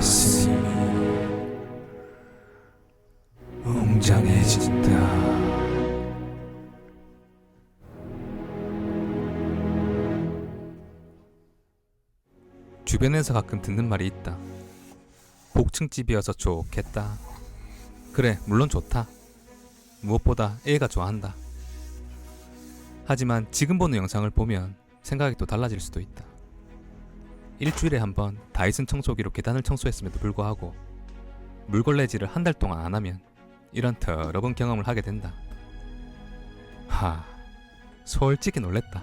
가슴이 웅장해진다. 주변에서 가끔 듣는 말이 있다. 복층집이어서 좋겠다. 그래, 물론 좋다. 무엇보다 애가 좋아한다. 하지만 지금 보는 영상을 보면 생각이 또 달라질 수도 있다. 일주일에 한 번 다이슨 청소기로 계단을 청소했음에도 불구하고 물걸레질을 한 달 동안 안 하면 이런 더러운 경험을 하게 된다. 하, 솔직히 놀랬다.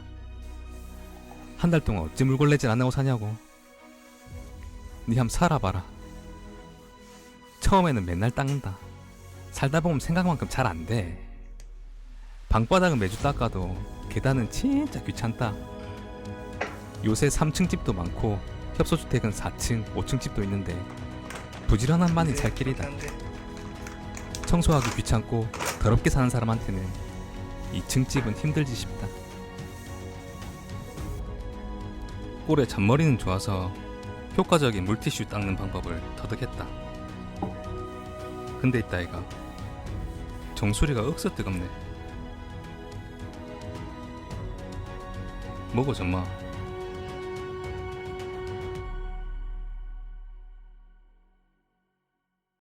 한 달 동안 어찌 물걸레질 안 하고 사냐고. 니 한번 살아봐라. 처음에는 맨날 닦는다. 살다 보면 생각만큼 잘 안 돼. 방바닥은 매주 닦아도 계단은 진짜 귀찮다. 요새 3층 집도 많고 협소주택은 4층, 5층 집도 있는데 부지런한 만이 살 길이다. 청소하기 귀찮고 더럽게 사는 사람한테는 2층 집은 힘들지 싶다. 꼴에 잔머리는 좋아서 효과적인 물티슈 닦는 방법을 터득했다. 근데 있다 이가 정수리가 억서 뜨겁네. 뭐고 정마